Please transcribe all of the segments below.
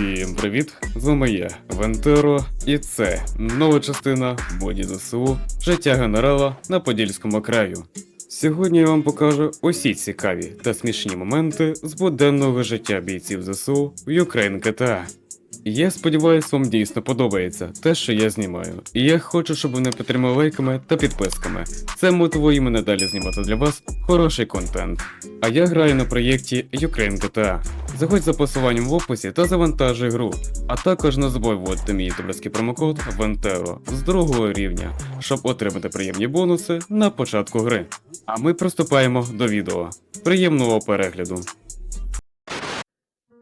Всім привіт! З вами я, Вентеро, і це нова частина боді ЗСУ Життя генерала на Подільському краю. Сьогодні я вам покажу усі цікаві та смішні моменти з буденного життя бійців ЗСУ в Ukraine GTA. Я сподіваюся, вам дійсно подобається те, що я знімаю. І я хочу, щоб ви не підтримали лайками та підписками. Це мотивує мене далі знімати для вас хороший контент. А я граю на проєкті Ukraine GTA. Заходь за посиланням в описі та завантажуй гру. А також не забудь вводити мій ютуберський промокод VENTERO з другого рівня, щоб отримати приємні бонуси на початку гри. А ми приступаємо до відео. Приємного перегляду!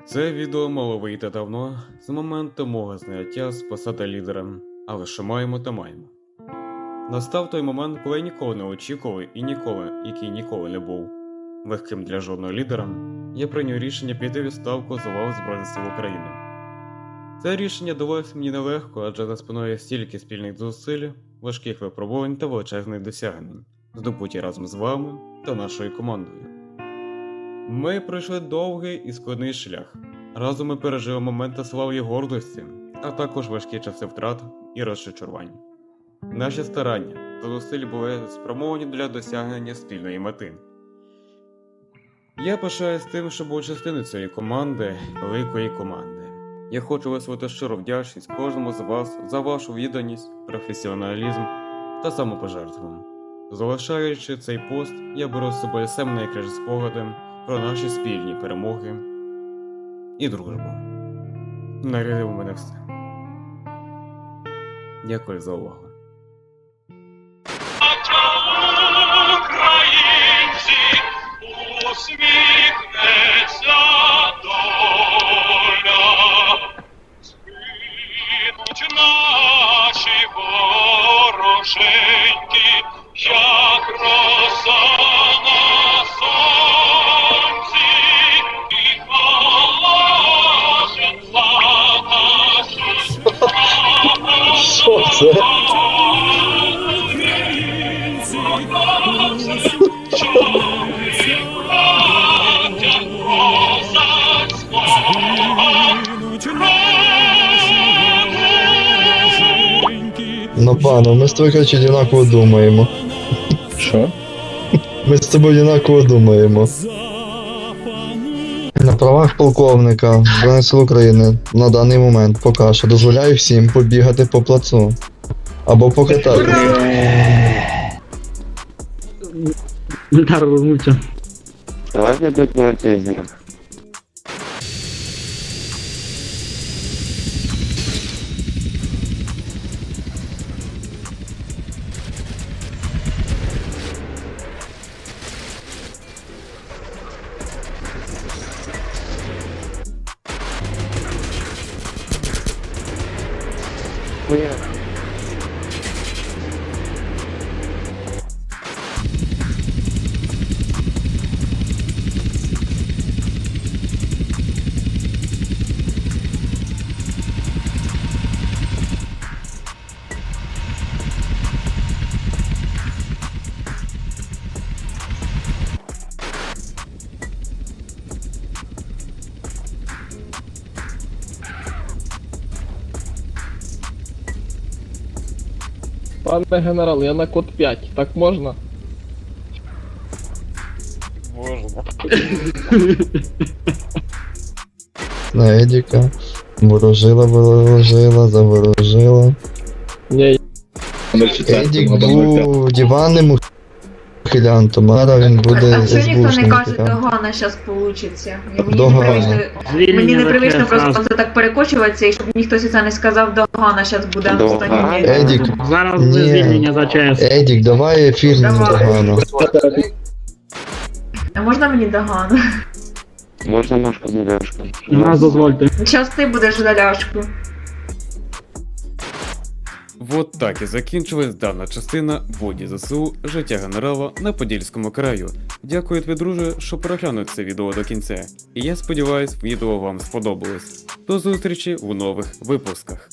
Це відео мало вийти давно, з моменту мого зняття з посади лідера, але що маємо, то маємо. Настав той момент, коли я ніколи не очікував і ніколи, який ніколи не був легким для жодного лідера, я прийняв рішення піти відставку з лав Збройних сил України. Це рішення далося мені нелегко, адже за спиною стільки спільних зусиль, важких випробувань та величезних досягнень, здобуті разом з вами та нашою командою. Ми пройшли довгий і складний шлях. Разом ми пережили моменти слави і гордості, а також важкі часи втрат і розчарувань. Наші старання та зусиль були спрямовані для досягнення спільної мети. Я пишаюсь тим, що був частиною цієї команди, великої команди. Я хочу висловити щиру вдячність кожному з вас за вашу відданість, професіоналізм та самопожертву. Залишаючи цей пост, я беру з собою саме найкращі спогади про наші спільні перемоги і дружбу. Нарядив мене все. Дякую за увагу. Згинуть наші вороженьки, як роса на сонці, і наші Що це? Ну, пану, ми з тобою, короче, одинаково думаємо. Що? Ми з тобою одинаково думаємо. На правах полковника Збройних сил України на даний момент поки що дозволяю всім побігати по плацу. Або покататися. Гитара вернуться. Давай мне тут на Weird. Пане генерал, я на код 5, так можна? На Едіка. Ворожила, ворожила, заворожила. Ні, Едік був диванним ухилянтом, а зараз він буде А чого ніхто не каже, догана зараз получиться? Мені Догана. непривично, мені непривично просто це так перекочуватися, і щоб ніхто це не сказав, догана зараз буде Догана? останній. Едік, Зараз Ні. звільнення за ЧС. Едік, давай ефірний Давай. догану. А можна мені догану? Можно ножку за ляжку? Нас дозвольте. Зараз ти будеш заляшку. Вот так і закінчилась дана частина воді ЗСУ Життя генерала на Подільському краю. Дякую тобі, друже, що переглянув це відео до кінця. І я сподіваюсь, відео вам сподобалось. До зустрічі у нових випусках.